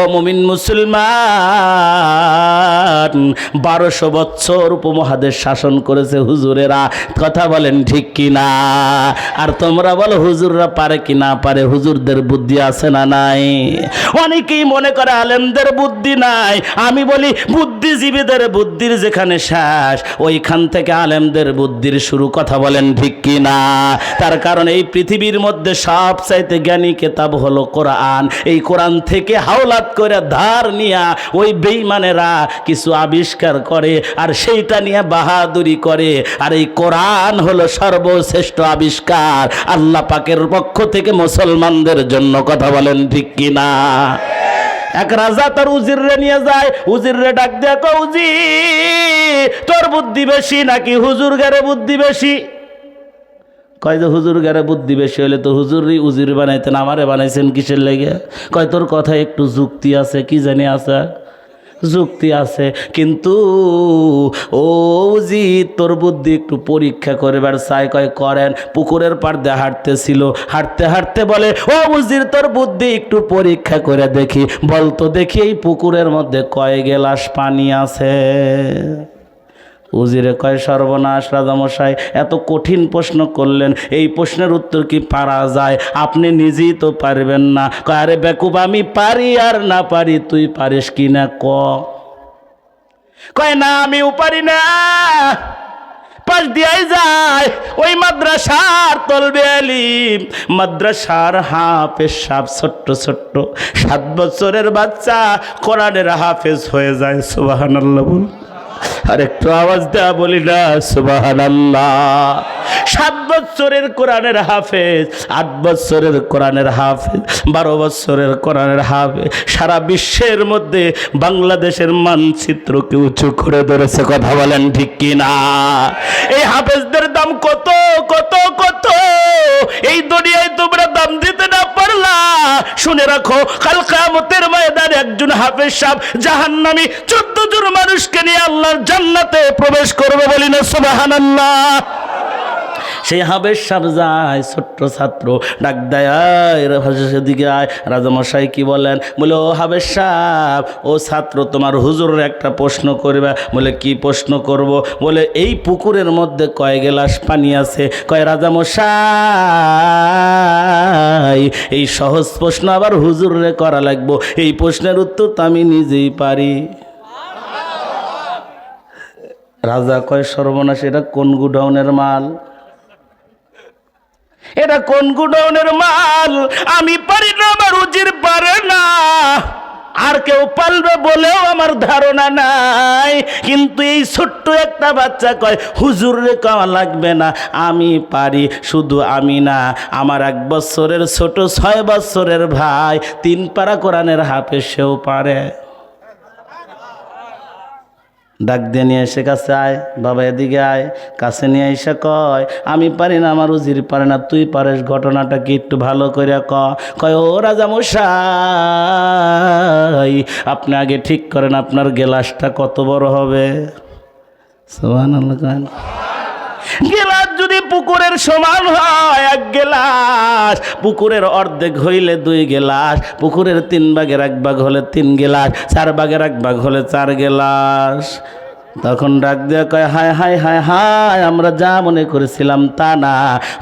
মুমিন মুসলমান, বারোশো বছর উপমহাদেশ শাসন করেছে হুজুরেরা। কথা বলেন ঠিক কিনা? আর তোমরা বলো হুজুররা পারে কি না পারে, হুজুরদের বুদ্ধি আছে না নাই? অনেকেই মনে করে আলেমদের বুদ্ধি নাই। আমি বলি বুদ্ধিজীবীদের বুদ্ধির যেখানে শেষ ওইখান থেকে আলেমদের বুদ্ধির শুরু কথা বলেন ঠিক কিনা? তার কারণ এই পৃথিবীর মধ্যে সব চাইতে জ্ঞানী কেতাব হলো কোরআন। এই কোরআন থেকে হাওলাত করে ধার নিয়া ওই বেইমানেরা কিছু আবিষ্কার করে আর সেইটা নিয়ে বাহাদুরি করে। আর এই কোরআন হলো সর্বশ্রেষ্ঠ আবিষ্কার। আল্লাহ পাকের পক্ষ থেকে মুসলমানদের জন্য কথা বলেন ঠিক কিনা এক রাজা তার উজিরে নিয়ে যায়, উজিরে ডাক দেয়া কো উজি, তোর বুদ্ধি বেশি নাকি হুজুর গারে বুদ্ধি বেশি? কয় যে হুজুর গারে বুদ্ধি বেশি হলে তো হুজুরই উজির বানাইতেন, আমারে বানাইছেন কিসের লেগে? কয়, তোর কথা একটু যুক্তি আছে, কি জানি আছে? যুক্তি আছে, কিন্তু ও উজি, তোর বুদ্ধি একটু পরীক্ষা করবার চাই কয়, করেন। পুকুরের পার দিয়ে হাঁটতেছিল। হাঁটতে হাঁটতে বলে, ও উজির, তোর বুদ্ধি একটু পরীক্ষা করে দেখি। বলতো, দেখি এই পুকুরের মধ্যে কয় গেলাস পানি আছে। উজিরে কয় সর্বনাশ রাজামশাই, এত কঠিন প্রশ্ন করলেন। এই প্রশ্নের উত্তর কি পারা যায়? আপনি নিজেই তো পারবেন না। কয়, আরে বেকুব, আমি পারি আর না পারি, তুই পারিস কি না ক? কয়, না আমিও পারি না। পাশ দিয়াই যায়, ওই মাদ্রাসার তলবে আলিম। মাদ্রাসার হাফেজ সাপ ছোট্ট ছোট্ট, সাত বছরের বাচ্চা কোরআনের হাফেজ হয়ে যায় সুবাহান আল্লাহ বল আর একটু আওয়াজ দেওয়া বলি না সুবাহান সাত বছরের কোরআনের হাফেজ, আট বছরের কোরআনের হাফেজ, বারো বছরের কোরআনের হাফেজ। সারা বিশ্বের মধ্যে বাংলাদেশের মানচিত্রকে উঁচু করে ধরেছে কথা বলেন ঠিক কিনা এই হাফেজদের দাম কত কত কত? এই দুনিয়ায় তোমরা দাম দিতে না শুনে রাখো, কাল কামতের ময়দানে একজন হাফেজ জাহান নামি চোদ্দ জন মানুষকে নিয়ে আল্লাহর জান্নাতে প্রবেশ করবে বলি না, সুবহানাল্লাহ। সেই হাবের সাপ যায় ছোট্ট ছাত্র, ডাক দেয় সেদিকে আয়। রাজামশাই কি বলেন? বলে, ও হাবের সাপ ও ছাত্র, তোমার হুজুরের একটা প্রশ্ন করবে। বলে, কি প্রশ্ন করব? বলে, এই পুকুরের মধ্যে কয় গেলাস পানি আছে? কয়, রাজামশাই, এই সহজ প্রশ্ন আবার হুজুরে করা লাগবো। এই প্রশ্নের উত্তর তো আমি নিজেই পারি। রাজা কয়, সর্বনাশ, এটা কোন গুডাউনের মাল? এটা কোন গুডাউনের মাল? আমি পারি না, আমার উজির পারে না। আর কেউ পালবে বলেও আমার ধারণা নাই। কিন্তু এই ছোট্ট একটা বাচ্চা কয়, হুজুর রে, কওয়া লাগবে না। আমি পারি, শুধু আমি না। আমার এক বছরের ছোট ছয় বছরের ভাই, তিন পারা কোরআনের হাফে সেও পারে। ডাক দিয়ে নিয়ে এসে কাছে আয়, বাবা এদিকে আয়, কাছে নিয়ে এসে কয়, আমি পারি না, আমার উজির পারে না, তুই পারিস, ঘটনাটা কি একটু ভালো করে ক কয়, ও রাজা মশাই, আপনি আগে ঠিক করেন, আপনার গেলাসটা কত বড় হবে সবান কয়। গেলাস যদি পুকুরের সমান হয়, এক গেলাস। পুকুরের অর্ধেক হইলে দুই গেলাস। পুকুরের তিন ভাগের এক ভাগ হলে তিন গেলাস। চার ভাগের এক ভাগ হলে চার গেলাস। তখন ডাক দেওয়া কয়, হায় হায় হায় হায়, আমরা যা মনে করেছিলাম তা না।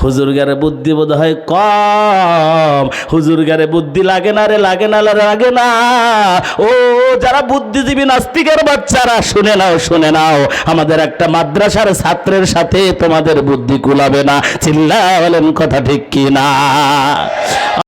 হুজুর গারে বুদ্ধি বোধ হয় কম। হুজুর গারে বুদ্ধি লাগে না রে, লাগে না লাগে না। ও, যারা বুদ্ধিজীবী, নাস্তিকের বাচ্চারা, শুনে নাও শুনে নাও। আমাদের একটা মাদ্রাসার ছাত্রের সাথে তোমাদের বুদ্ধি কুলাবে না। চিল্লা বলেন কথা ঠিক কি না?